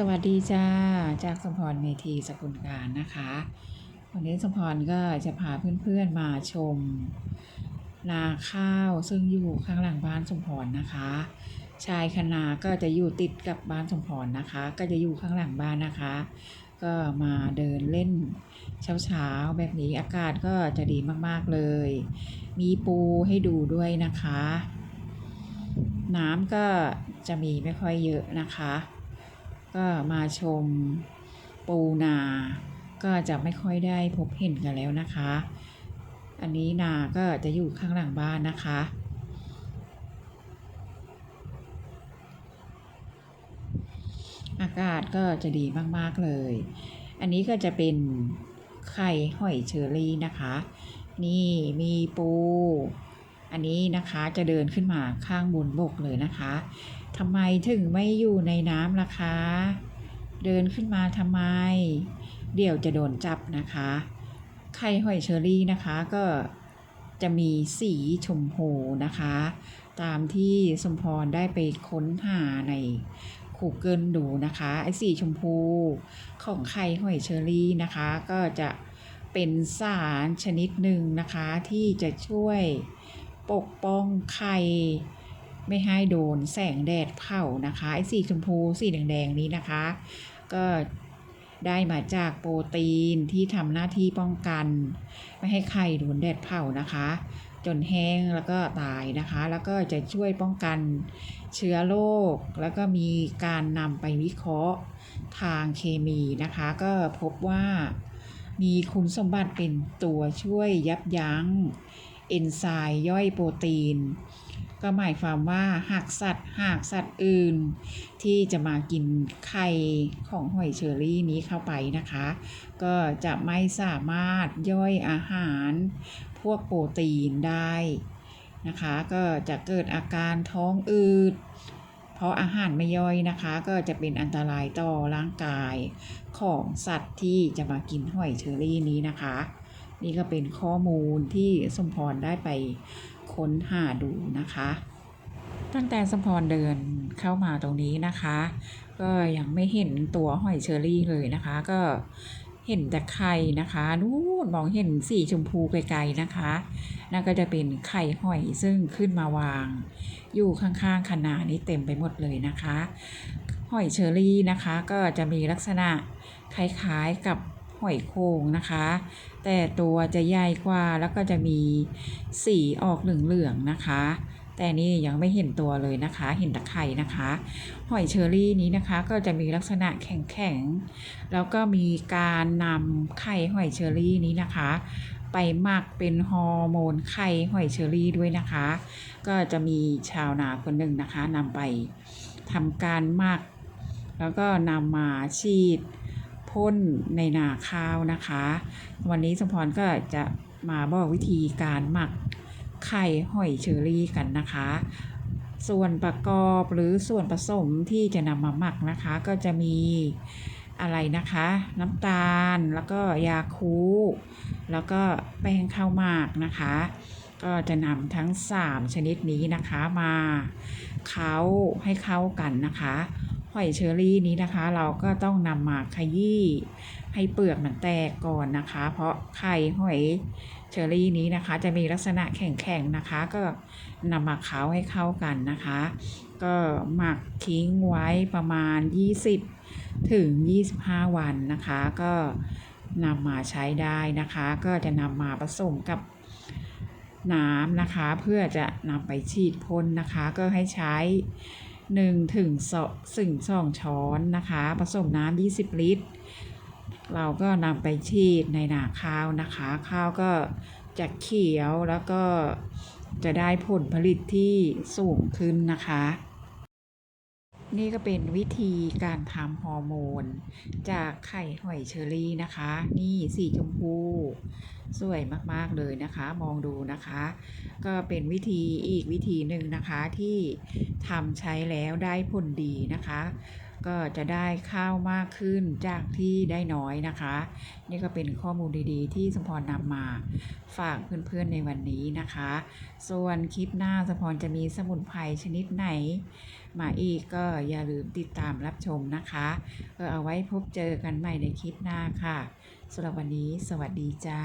สวัสดีจ้า จากสมพรเมธีสกุลการนะคะ วันนี้สมพรก็จะพาเพื่อนๆมาชม นาข้าวซึ่งอยู่ข้างหลังบ้านสมพรนะคะ ชายคณาก็จะอยู่ติดกับบ้านสมพรนะคะ ก็จะอยู่ข้างหลังบ้านนะคะ ก็มาเดินเล่นเช้าๆแบบนี้อากาศก็จะดีมากๆเลย มีปูให้ดูด้วยนะคะ น้ำก็จะมีไม่ค่อยเยอะนะคะ ก็มาชมปูนา ก็จะไม่ค่อยได้พบเห็นกันแล้วนะคะ อันนี้นาก็จะอยู่ข้างหลังบ้านนะคะอากาศก็จะดีมาก ๆ เลย อันนี้ก็จะเป็นไข่หอยเชอรี่นะคะ นี่มีปู อันนี้นะคะจะเดินขึ้นมาข้างบนบกเลยนะคะ ทำไมถึงไม่อยู่ในน้ำล่ะคะ เดินขึ้นมาทำไม เดี๋ยวจะโดนจับนะคะ ไข่หอยเชอรี่นะคะก็จะมีสีชมพูนะคะ ตามที่สมพรได้ไปค้นหาใน Google ดูนะคะไอ้สีชมพูของไข่หอยเชอรี่นะคะ ก็จะเป็นสารชนิดหนึ่งนะคะที่จะช่วยปกป้องไข่ ไม่ให้โดนแสงแดดเผานะคะไอ้สีชมพูสีแดงๆนี้นะคะ ก็ได้มาจากโปรตีนที่ทำหน้าที่ป้องกัน ไม่ให้ไข่โดนแดดเผานะคะ จนแห้งแล้วก็ตายนะคะ แล้วก็จะช่วยป้องกันเชื้อโรคแล้วก็มีการนำไปวิเคราะห์ทางเคมีนะคะ ก็พบว่ามีคุณสมบัติเป็นตัวช่วยยับยั้งเอนไซม์ย่อยโปรตีน ก็หมายความว่าหากสัตว์หากสัตว์อื่น ที่จะมากินไข่ของหอยเชอรี่นี้เข้าไปนะคะ ก็จะไม่สามารถย่อยอาหารพวกโปรตีนได้นะคะ ก็จะเกิดอาการท้องอืดเพราะอาหารไม่ย่อยนะคะ ก็จะเป็นอันตรายต่อร่างกายของสัตว์ที่จะมากินหอยเชอรี่นี้นะคะ นี่ก็เป็นข้อมูลที่สมพรได้ไป ค้นหาดูนะคะ ตั้งแต่สมพรเดินเข้ามาตรงนี้นะคะ ก็ยังไม่เห็นตัวหอยเชอรี่เลยนะคะ ก็เห็นแต่ไข่นะคะนู่นมองเห็นสีชมพูไกลๆนะคะ นั่นก็จะเป็นไข่หอยซึ่งขึ้นมาวาง อยู่ข้างๆคนานี้เต็มไปหมดเลยนะคะ หอยเชอรี่นะคะ ก็จะมีลักษณะคล้ายๆกับ หอยโข่งนะคะ แต่ตัวจะใหญ่กว่าแล้วก็จะมีสีออกเหลืองๆนะคะ แต่นี่ยังไม่เห็นตัวเลยนะคะ เห็นแต่ไข่นะคะ หอยเชอรี่นี้นะคะ ก็จะมีลักษณะแข็งๆแล้วก็มีการนำไข่หอยเชอรี่นี้นะคะไปหมักเป็นฮอร์โมนไข่หอยเชอรี่ด้วยนะคะ ก็จะมีชาวนาคนหนึ่งนะคะนำไปทำการหมักแล้วก็นำมาฉีด พ่นในนาข้าวนะคะ วันนี้สมพรก็จะมาบอกวิธีการหมักไข่หอยเชอรี่กันนะคะ ส่วนประกอบหรือส่วนผสมที่จะนำมาหมักนะคะ ก็จะมีอะไรนะคะ น้ำตาลแล้วก็ยาคูแล้วก็แป้งข้าวหมากนะคะ ก็จะนำทั้ง 3 ชนิดนี้นะคะมาเคล้าให้เข้ากันนะคะ หอยเชอรี่นี้นะคะ เราก็ต้องนำมาขยี้ให้เปลือกมันแตกก่อนนะคะ เพราะไข่หอยเชอรี่นี้นะคะ จะมีลักษณะแข็งๆนะคะ ก็นำมาเค้าให้เข้ากันนะคะ ก็หมักทิ้งไว้ประมาณ 20 ถึง 25 วันนะคะ ก็นำมาใช้ได้นะคะ ก็จะนำมาผสมกับน้ำนะคะ เพื่อจะนำไปฉีดพ่นนะคะ ก็ให้ใช้ 1ถึง2สึงสองช้อนนะคะ ผสมน้ำ20 ลิตร เราก็นำไปฉีดในนาข้าวนะคะ ข้าวก็จะเขียวแล้วก็จะได้ผลผลิตที่สูงขึ้นนะคะ นี่ก็เป็นวิธีการทำฮอร์โมน จากไข่หอยเชอรี่นะคะ นี่สีชมพู สวยมาก ๆ เลยนะคะ มองดูนะคะ ก็เป็นวิธีอีกวิธีหนึ่งนะคะที่ทำใช้แล้วได้ผลดีนะคะ ก็จะได้ข้าวมากขึ้นจากที่ได้น้อยนะคะ นี่ก็เป็นข้อมูลดีๆ ที่สมพรนำมาฝากเพื่อนๆในวันนี้นะคะ ส่วนคลิปหน้าสมพรจะมีสมุนไพรชนิดไหน มาอีกก็อย่าลืมติดตามรับชมนะคะก็เอาไว้พบเจอกันใหม่ในคลิปหน้าค่ะสำหรับวันนี้สวัสดีจ้า